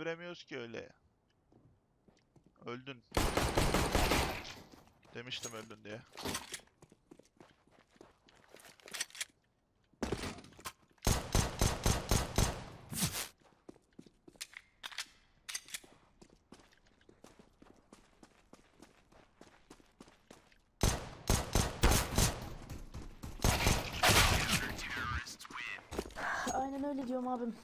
Çeviremiyoruz ki öyle. Öldün. Demiştim öldün diye. Aynen öyle diyorum abim.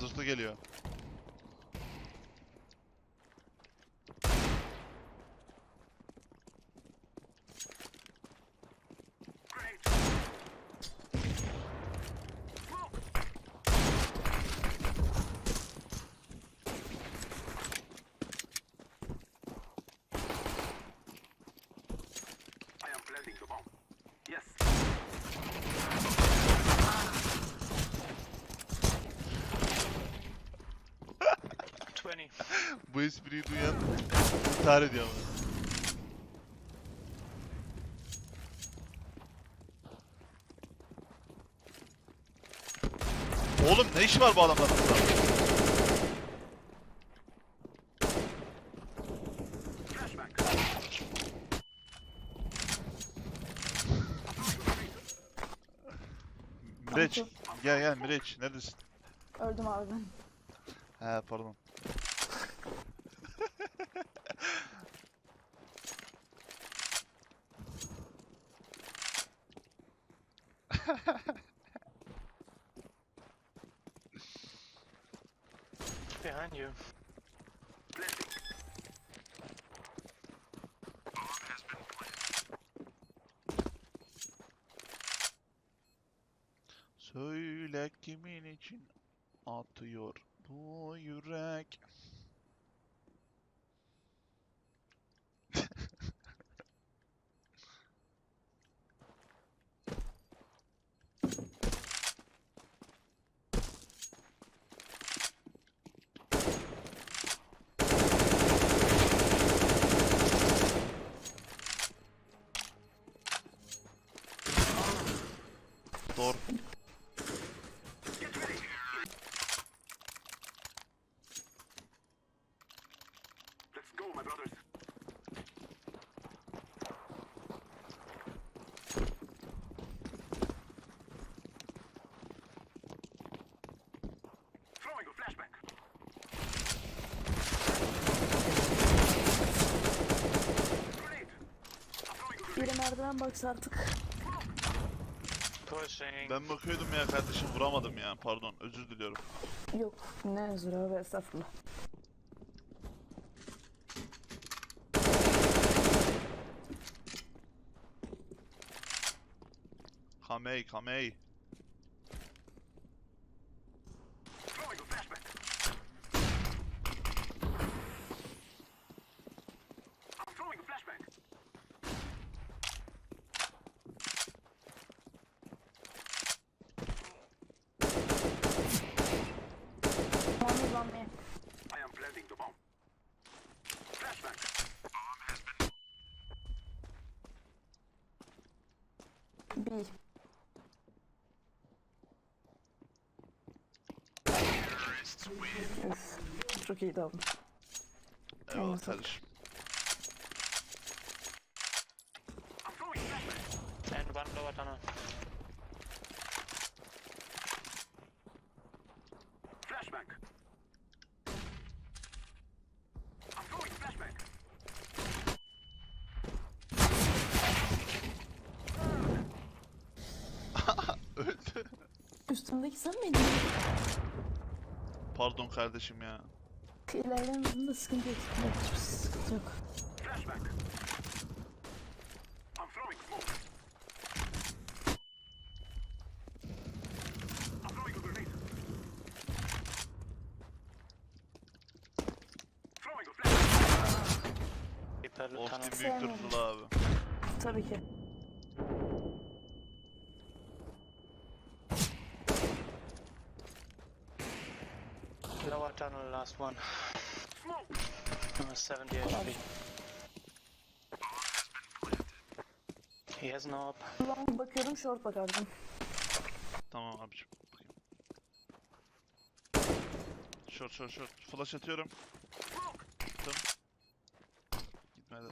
Cızırtı geliyor. Espriyi duyan intihar ediyor ama. Oğlum ne işi var bu adamların. Mireç, gel gel Mireç, neredesin? Öldüm abi ben. He pardon. Behind you. Söyle kimin için atıyor bu yürek? Doğru. Let's go, my brothers. Throwing a flashback. Grenade. I'm throwing a grenade. Biri merdiven baksa artık. Pushing. Ben bakıyordum ya kardeşim vuramadım ya pardon özür diliyorum. Yok ne özür abi estağfurullah. Kamey kamey. B. Of, çok iyiydi abi. Üstümdeki sen miydin? Pardon kardeşim ya. İlerleyen da sıkıntı yok. Yok, hiçbir sıkıntı yok. Austin büyük Sevmiyorum. durdu abi. Tabii ki. Lower tunnel, last one. Smoke. Uh, 70 HP. He has no op. Long bakıyorum short bakardım. Tamam abiciğim. Short short short. Flash atıyorum. Attım. Gitmedi.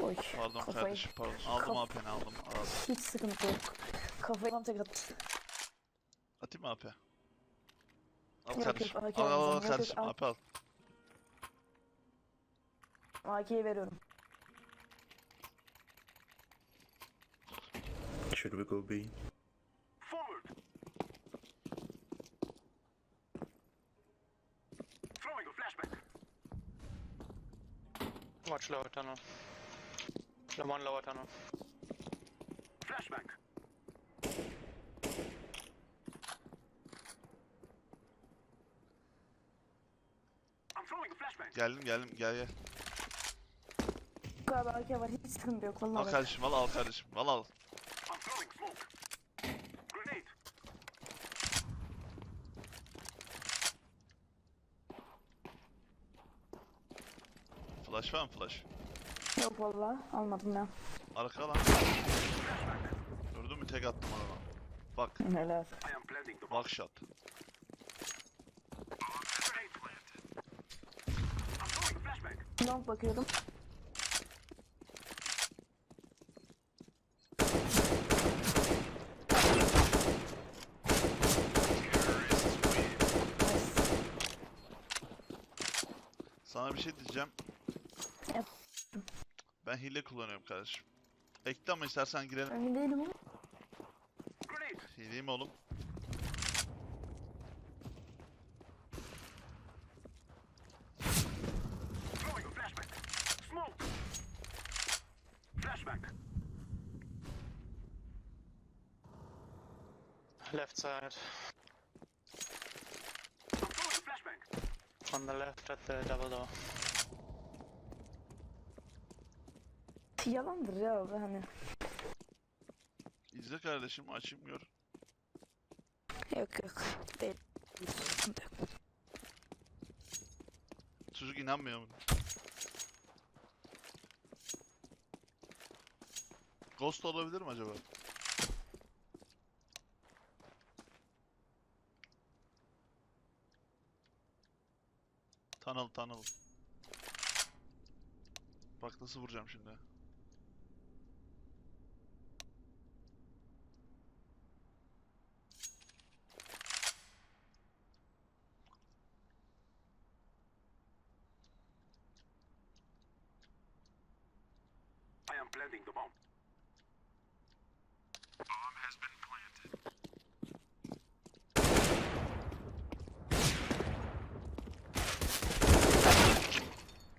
Oy. Pardon kafayı. kardeşim pardon. Aldım Kaf- AP'ni aldım. aldım. Hiç sıkıntı yok. Kafayı tam tek attı. Atayım mı AP? Al Yok, kardeşim. Al al al alacağım. Kardeşim. al. AP al. AK'yi veriyorum. Should we go B? Forward. Throwing a flashback. Watch lower tunnel. The one lower tunnel. Flashback. Geldim geldim gel gel. Kadar AK var. Hiç sıkıntı yok. Al Vallahi bak. kardeşim al al kardeşim. Al al. I'm throwing smoke. Grenade. Flash var mı flash? Yok valla. Almadım ya. Arka lan. Gördün mü tek attım adama. Bak. Helal. I am planting the bomb. Bak shot. Grenade planted. I'm throwing a flashback. Long bakıyorum. Nice. Sana bir şey diyeceğim. Yap. Ben hile kullanıyorum kardeşim. Ekle ama istersen girelim. Emin değilim. Grenade. Hileyim oğlum. Throwing a flashback. Smoke. Flashback. Left side. On the left at the double door. Yalandır ya abi hani. İzle kardeşim açayım gör. Yok yok. Değil. Çocuk inanmıyor mu? Ghost olabilir mi acaba? Tunnel tunnel. Bak nasıl vuracağım şimdi. I am planting the bomb.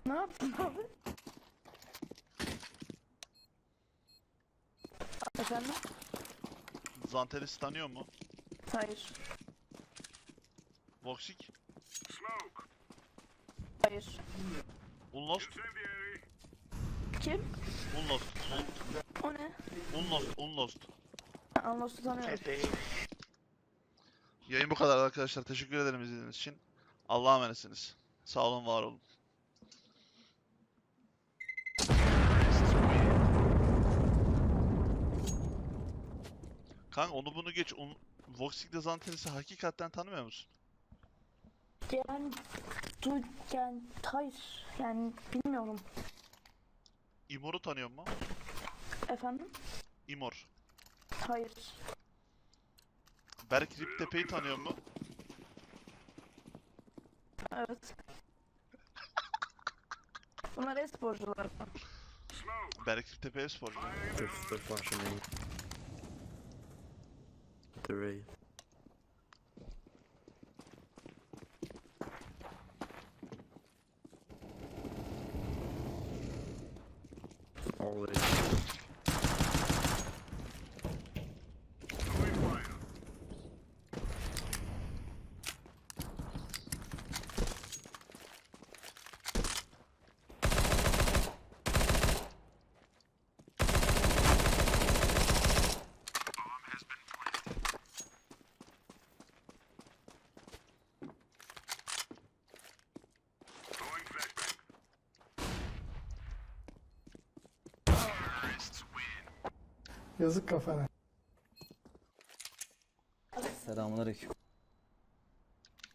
Ne yaptın abi? Efendim? Zantelis tanıyor mu? Hayır. Voxic? Smoke. Hayır. Unlost? Kim? Unlost. O ne? Unlost. Unlost. Anlos'u tanıyorum. Yayın bu kadar arkadaşlar. Teşekkür ederim izlediğiniz için. Allah'a emanetsiniz. Sağ olun, var olun. Kanka onu bunu geç. Un... Voxic'de Zantelis'i hakikaten tanımıyor musun? Yani, du, yani hayır. Yani bilmiyorum. Imor'u tanıyor mu? Efendim? Imor. Hayır. Berk Riptepe'yi tanıyor mu? Evet. Bunlar e-sporcular. Berk Riptepe sporcu. They're, they're flashing three. Yazık kafana. Selamünaleyküm.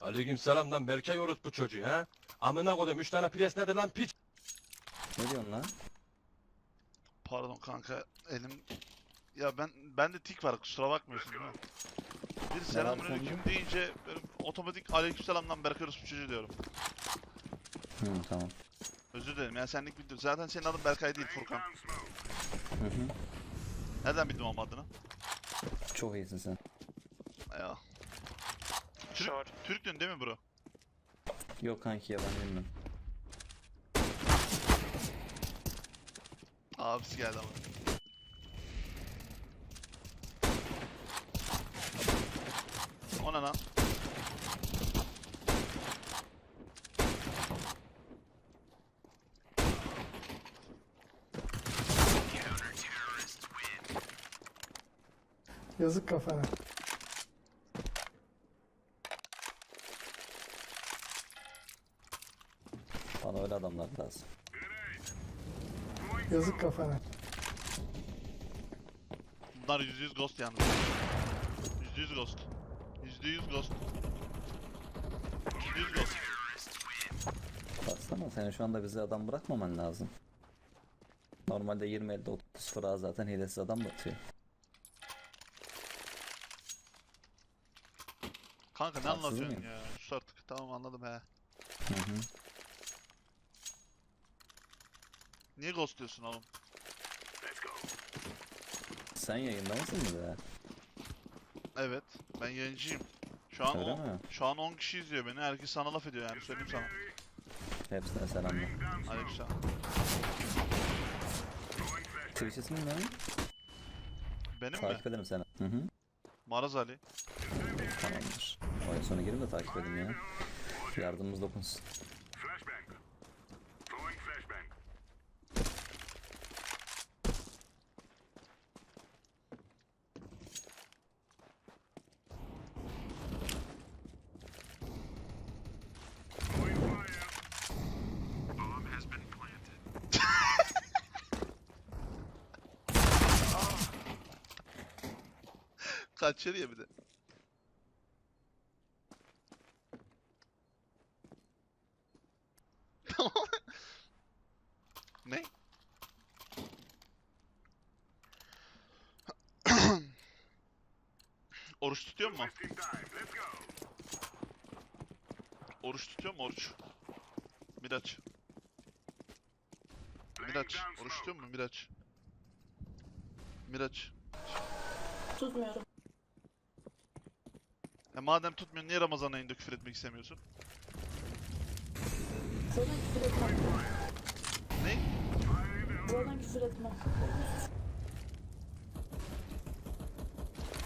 Aleykümselam lan Berkay orospu çocuğu ha. Amına koydum 3 tane pres nedir lan piç. Ne diyorsun lan? Pardon kanka elim ya ben bende tik var kusura bakmıyorsun değil mi? Bir selamünaleyküm sende? deyince böyle otomatik aleykümselamdan Berkay Rus çocuğu diyorum. Hı tamam. Özür dilerim ya senlik bir Zaten senin adın Berkay değil Furkan. Hı hı. Nereden bildim ama adını? Çok iyisin sen. Ya. Türk, Short. Türktün değil mi bro? Yok kanki ya ben bilmiyorum. Abisi geldi ama. O ne lan? Yazık kafana. Bana öyle adamlar lazım. Yazık kafana. Bunlar %100 ghost yalnız. %100 ghost. %100 ghost. %100 ghost. Baksana senin şu anda bize adam bırakmaman lazım. Normalde 20 elde 30 fıra zaten hilesiz adam batıyor. Kanka ne Haksız anlatıyorsun mıyım? ya? Sus artık. Tamam anladım he. Hı hı. Niye ghost diyorsun oğlum? Sen yayında mısın bir de? Evet. Ben yayıncıyım. Şu an Öyle on, mi? şu an 10 kişi izliyor beni. Herkes sana laf ediyor yani söyleyeyim sana. Hepsine selamlar. Aleykümselam. Twitch ismin ne? Benim mi? Takip ederim seni. Hı hı. Maraz Ali. Tamamdır. Oyun sonu girin de takip edin ya. Yardımımız dokunsun. Flashbang. Throwing flashbang. Throwing fire. Bomb has been planted. Kaçır ya bir de. Tamam. ne? Go. Oruç tutuyor mu oruç? Miraç. Miraç. Oruç tutuyor mu Miraç? Miraç. Tutmuyorum. E madem tutmuyorsun niye Ramazan ayında küfür etmek istemiyorsun? Zaten küfür etmem. Ne? Zaten küfür etmem.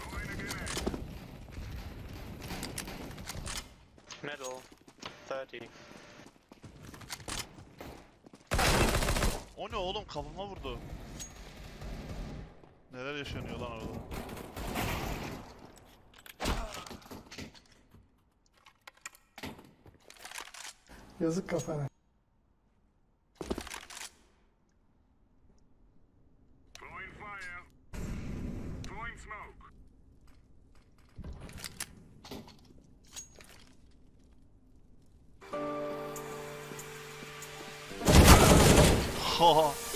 Throwing a grenade. Middle. 30. O ne oğlum kafama vurdu. Neler yaşanıyor lan orada? Yazık kafana. Throwing fire. Throwing smoke. 好好